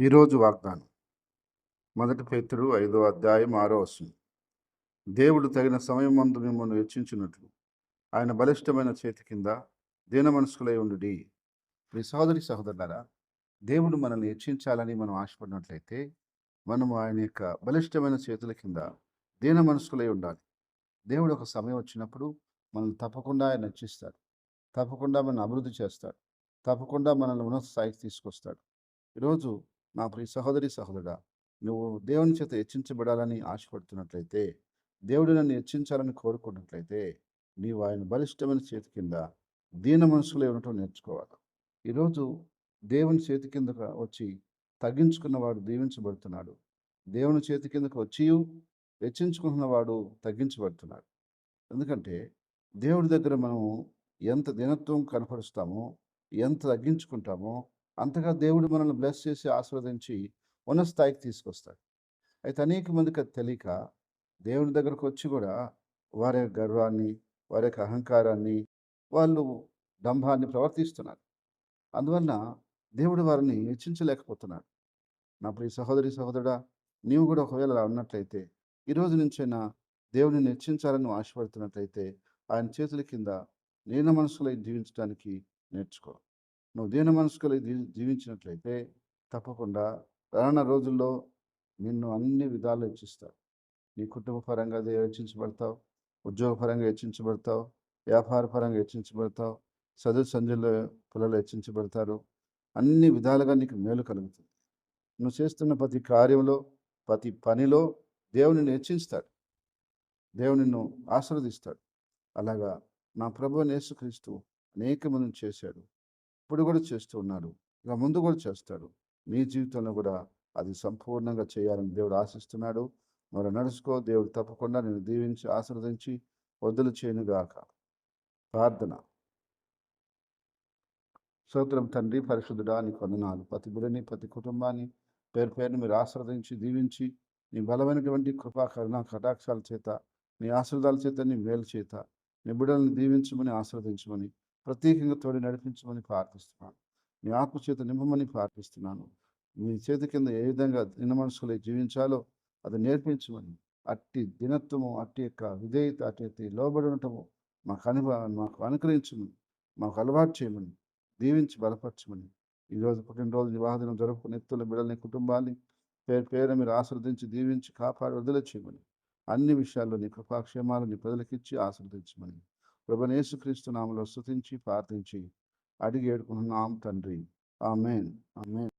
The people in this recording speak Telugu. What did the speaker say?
ఈరోజు వాగ్దానం. మొదటి పేతుడు ఐదో అధ్యాయం ఆరో వస్తుంది దేవుడు తగిన సమయం మందు మిమ్మల్ని హెచ్చించినట్లు ఆయన బలిష్టమైన చేతి కింద దీన మనసుకులై ఉండు మీ సహోదరి సహోదరులారా దేవుడు మనల్ని హెచ్చించాలని మనం ఆశపడినట్లయితే మనము ఆయన యొక్క బలిష్టమైన చేతుల కింద దీన మనసుకులై ఉండాలి. దేవుడు ఒక సమయం వచ్చినప్పుడు మనల్ని తప్పకుండా ఆయన హెచ్చిస్తాడు తప్పకుండా మనల్ని అభివృద్ధి చేస్తాడు. తప్పకుండా మనల్ని ఉన్నత స్థాయికి తీసుకొస్తాడు. ఈరోజు నా ప్రియ సహోదరి సహోదరుడా నువ్వు దేవుని చేత హెచ్చించబడాలని ఆశపడుతున్నట్లయితే దేవుడు నన్ను హెచ్చించాలని కోరుకున్నట్లయితే నీవు ఆయన బలిష్టమైన చేతి కింద దీన మనసులో ఉండటం నేర్చుకోవాలి. ఈరోజు దేవుని చేతి కిందకు వచ్చి తగ్గించుకున్నవాడు దీవించబడుతున్నాడు. దేవుని చేతి కిందకు వచ్చి హెచ్చించుకుంటున్నవాడు తగ్గించబడుతున్నాడు. ఎందుకంటే దేవుడి దగ్గర మనము ఎంత దినత్వం కనపరుస్తామో ఎంత తగ్గించుకుంటామో అంతగా దేవుడు మనల్ని బ్లెస్ చేసి ఆస్వాదించి ఉన్న స్థాయికి తీసుకొస్తాడు. అయితే అనేక మందికి అది తెలియక దేవుని దగ్గరకు వచ్చి కూడా వారి యొక్క గర్వాన్ని వారి యొక్క అహంకారాన్ని వాళ్ళు డంభాన్ని ప్రవర్తిస్తున్నారు. అందువలన దేవుడు వారిని హెచ్చించలేకపోతున్నాడు. నా ప్రియ సహోదరి సహోదరుడా నీవు కూడా ఒకవేళ అలా ఉన్నట్లయితే ఈరోజు నుంచైనా దేవుని హెచ్చించాలని ఆశపడుతున్నట్లయితే ఆయన చేతుల కింద నేను మనసులో జీవించడానికి నేర్చుకో. నువ్వు దీన మనసుకలు జీవించినట్లయితే తప్పకుండా రానున్న రోజుల్లో నిన్ను అన్ని విధాలు హెచ్చిస్తావు నీ కుటుంబ పరంగా హెచ్చించబడతావు ఉద్యోగపరంగా హెచ్చించబడతావు వ్యాపార పరంగా హెచ్చించబడతావు చదువు సంధ్యలో పిల్లలు హెచ్చించబడతారు. అన్ని విధాలుగా నీకు మేలు కలుగుతుంది. నువ్వు చేస్తున్న ప్రతి కార్యంలో ప్రతి పనిలో దేవుని హెచ్చించుతాడు. దేవుని ఆశీర్వదిస్తాడు. అలాగా నా ప్రభు యేసుక్రీస్తు అనేక మందిని చేశాడు. ఇప్పుడు కూడా చేస్తూ ఉన్నాడు. ఇక ముందు కూడా చేస్తాడు. నీ జీవితంలో కూడా అది సంపూర్ణంగా చేయాలని దేవుడు ఆశిస్తున్నాడు. మరి నడుచుకో దేవుడు తప్పకుండా నేను దీవించి ఆశీర్వదించి వదులు చేయనుగాక ప్రార్థన. సూత్రం తండ్రి పరిశుద్ధుడా నీ కొందనాలు ప్రతి బిడని ప్రతి కుటుంబాన్ని పేరు పేరుని మీరు ఆశ్రదించి దీవించి నీ బలమైనటువంటి కృపా కరుణ కటాక్షాల చేత నీ ఆశీర్వాదాల చేత నీ మేలు చేత నీ బిడ్డల్ని దీవించమని ఆశ్రవదించమని ప్రత్యేకంగా తోడి నడిపించమని ప్రార్థిస్తున్నాను. నీ ఆత్మచేత నింపమని ప్రార్థిస్తున్నాను. మీ చేతి కింద ఏ విధంగా దిన మనసులో జీవించాలో అది నేర్పించమని అట్టి దినత్వము అట్టి యొక్క విధేయత అట్టి లోబడి ఉండటము మాకు అనుభ మాకు అనుకరించమని మాకు అలవాటు చేయమని దీవించి బలపరచమని ఈరోజు పుట్టినరోజు వివాహదినం జరుపుకుని ఎత్తుల బిడల్ని కుటుంబాన్ని పేరు పేరు మీరు ఆశ్రదించి దీవించి కాపాడి వదిలే చేయమని అన్ని విషయాల్లో నీ కృపాక్షేమాలు నీ ప్రజలకిచ్చి ఆశ్రదించమని ప్రభనేసుక్రీస్తు నామలో స్థుతించి ప్రార్థించి అడిగి ఏడుకుంటున్నాం తండ్రి. ఆమెన్. ఆమెన్.